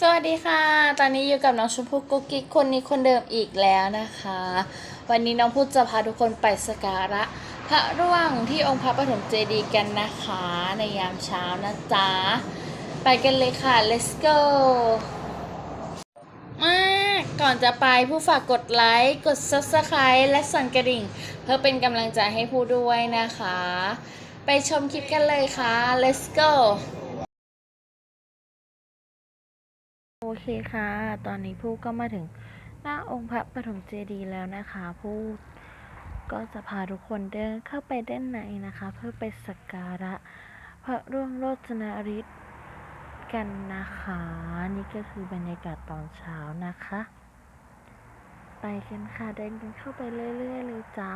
สวัสดีค่ะ ตอนนี้อยู่กับน้องชมพู่กุ๊กกิ๊กคนนี้คนเดิมอีกแล้วนะคะ วันนี้น้องพูดจะพาทุกคนไปสการะ พระร่วงที่องค์พระปฐมเจดีย์กันนะคะ ในยามเช้านะจ๊ะ ไปกันเลยค่ะ let's go มาก่อนจะไปผู้ฝากกดไลค์ กด subscribe และสั่นกระดิ่ง เพื่อเป็นกำลังใจให้ผู้ด้วยนะคะ ไปชมคลิปกันเลยค่ะ let's go โอเคค่ะ ตอนนี้ผู้ก็มาถึงหน้าองค์พระปฐมเจดีย์แล้วนะคะ ผู้ก็จะพาทุกคนเดินเข้าไปด้านในนะคะ เพื่อไปสักการะพระร่วงโรจนฤทธิ์กันนะคะ นี่ก็คือบรรยากาศตอนเช้านะคะ ไปกันค่ะเดินกันเข้าไปเรื่อยๆเลยจ้า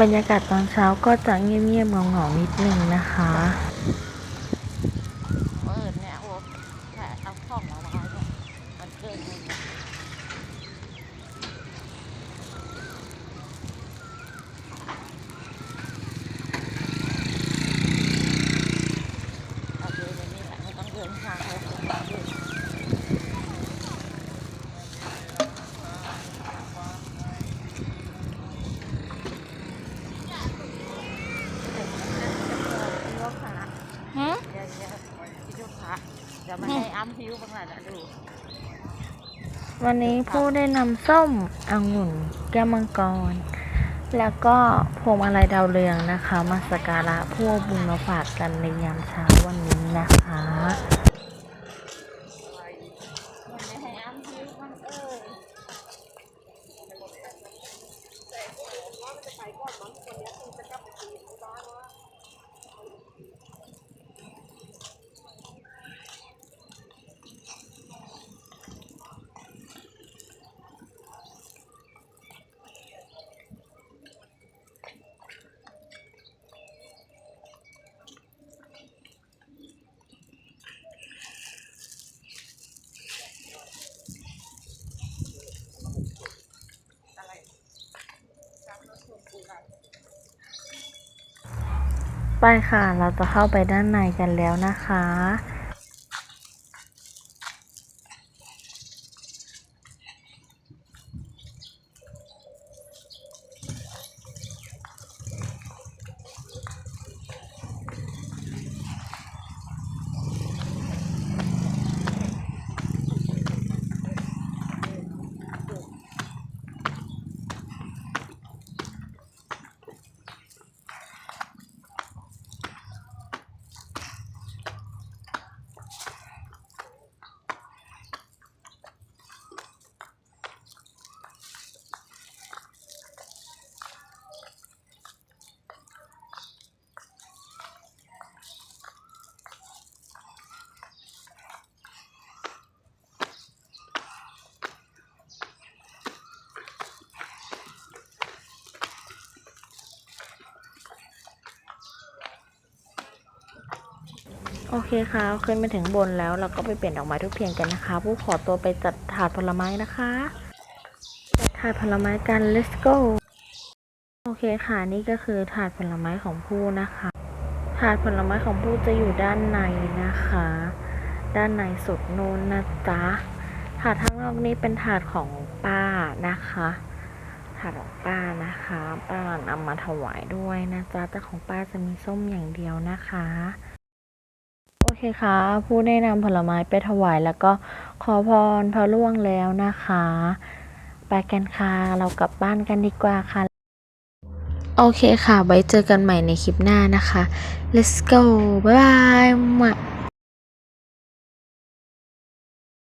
บรรยากาศตอนเช้าก็จะเงียบๆเหงาๆนิดนึงนะคะเปิดเนี่ยโอ้แค่เอาข้องมาไว้มันเกินเอาเดินไปนี่แหละไม่ต้องเดินทางเลยเดินลูกค้า ฮะ เดี๋ยวเดี๋ยวพี่ลูกค้าเำพิวบางหลานะดูวันนี้ผู้ได้นำส้มองุ่น แก้วมังกร แล้วก็พวงมาลัยดาวเรืองนะคะ มาสักการะผู้บุญมาฝากกันในยามเช้าวันนี้นะคะ มันไม่ให้อ้ำพิวบ้างเอ้ย ไปค่ะ เราจะเข้าไปด้านในกันแล้วนะคะ โอเคค่ะขึ้นมาถึงบนแล้วเราก็ไปเปลี่ยนดอกไม้ทุกเพียงกันนะคะ ผู้ขอตัวไปจัดถาดผลไม้นะคะจัดถาดผลไม้กัน let's go โอเคค่ะนี่ก็คือถาดผลไม้ของผู้นะคะ ถาดผลไม้ของผู้จะอยู่ด้านในนะคะ ด้านในสุดนู้นนะจ๊ะถาดข้างนอกนี้เป็นถาดของป้านะคะถาดของป้านะคะป้านำมาถวายด้วยนะจ๊ะแต่ของป้าจะมีส้มอย่างเดียวนะคะ อเคค่ะ ผู้ได้นำผลไม้ไปถวายแล้วก็ขอพรพระล่วงแล้วนะคะ ไปกันค่ะ เรากลับบ้านกันดีกว่าค่ะ โอเคค่ะ ไว้เจอกันใหม่ในคลิปหน้านะคะ let's go บ๊ายบาย